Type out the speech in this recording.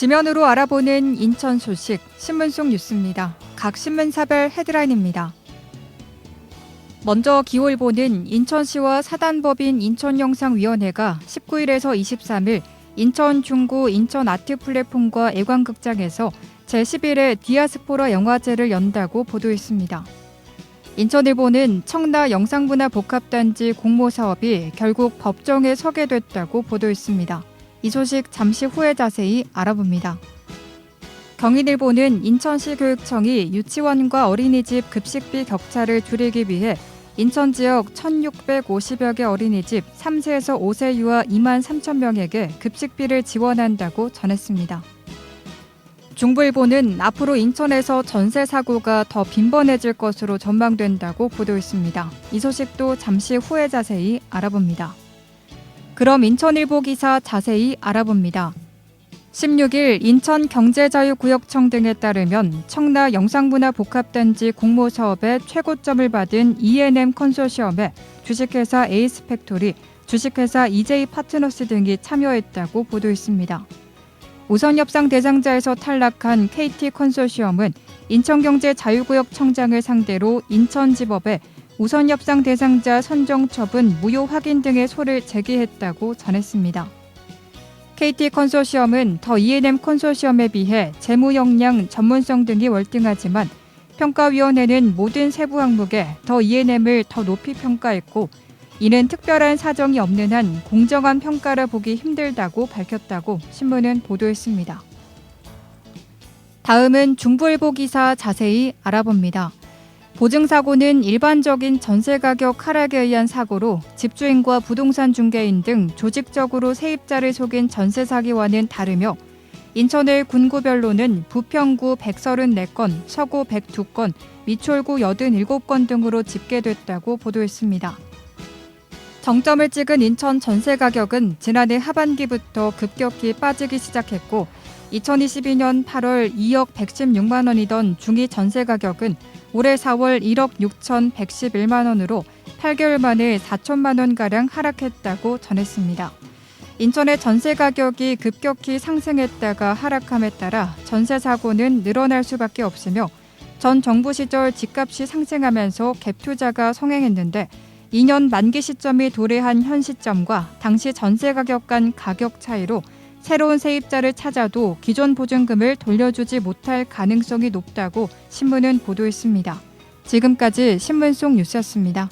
지면으로 알아보는 인천 소식 신문 속 뉴스입니다. 각 신문사별 헤드라인입니다. 먼저 기홀보는 인천시와 사단법인 인천영상위원회가 19일에서 23일 인천 중구 인천 아트 플랫폼과 애관극장에서 제11회 디아스포라 영화제를 연다고 보도했습니다. 인천일보는 청라 영상문화 복합단지 공모 사업이 결국 법정에 서게 됐다고 보도했습니다. 이 소식 잠시 후에 자세히 알아봅니다. 경인일보는 인천시 교육청이 유치원과 어린이집 급식비 격차를 줄이기 위해 인천 지역 1,650여 개 어린이집 3세에서 5세 유아 2만 3천 명에게 급식비를 지원한다고 전했습니다. 중부일보는 앞으로 인천에서 전세 사고가 더 빈번해질 것으로 전망된다고 보도했습니다. 이 소식도 잠시 후에 자세히 알아봅니다. 그럼 인천일보 기사 자세히 알아봅니다. 16일 인천 경제자유구역청 등에 따르면 청라 영상문화 복합단지 공모사업의 최고점을 받은 E&M 컨소시엄에 주식회사 에이스팩토리, 주식회사 EJ 파트너스 등이 참여했다고 보도했습니다. 우선 협상 대상자에서 탈락한 KT 컨소시엄은 인천경제자유구역 청장을 상대로 인천지법에 우선 협상 대상자 선정 처분 무효 확인 등의 소를 제기했다고 전했습니다. KT 컨소시엄은 더 E&M 컨소시엄에 비해 재무 역량, 전문성 등이 월등하지만 평가위원회는 모든 세부 항목에 더 E&M을 더 높이 평가했고 이는 특별한 사정이 없는 한 공정한 평가라 보기 힘들다고 밝혔다고 신문은 보도했습니다. 다음은 중부일보 기사 자세히 알아봅니다. 보증사고는 일반적인 전세 가격 하락에 의한 사고로 집주인과 부동산 중개인 등 조직적으로 세입자를 속인 전세 사기와는 다르며 인천의 군구별로는 부평구 134건, 서구 102건, 미추홀구 87건 등으로 집계됐다고 보도했습니다. 정점을 찍은 인천 전세 가격은 지난해 하반기부터 급격히 빠지기 시작했고 2022년 8월 2억 116만 원이던 중위 전세 가격은 올해 4월 1억 6,111만 원으로 8개월 만에 4천만 원 가량 하락했다고 전했습니다. 인천의 전세 가격이 급격히 상승했다가 하락함에 따라 전세 사고는 늘어날 수밖에 없으며 전 정부 시절 집값이 상승하면서 갭 투자가 성행했는데 2년 만기 시점이 도래한 현 시점과 당시 전세 가격 간 가격 차이로 새로운 세입자를 찾아도 기존 보증금을 돌려주지 못할 가능성이 높다고 신문은 보도했습니다. 지금까지 신문 속 뉴스였습니다.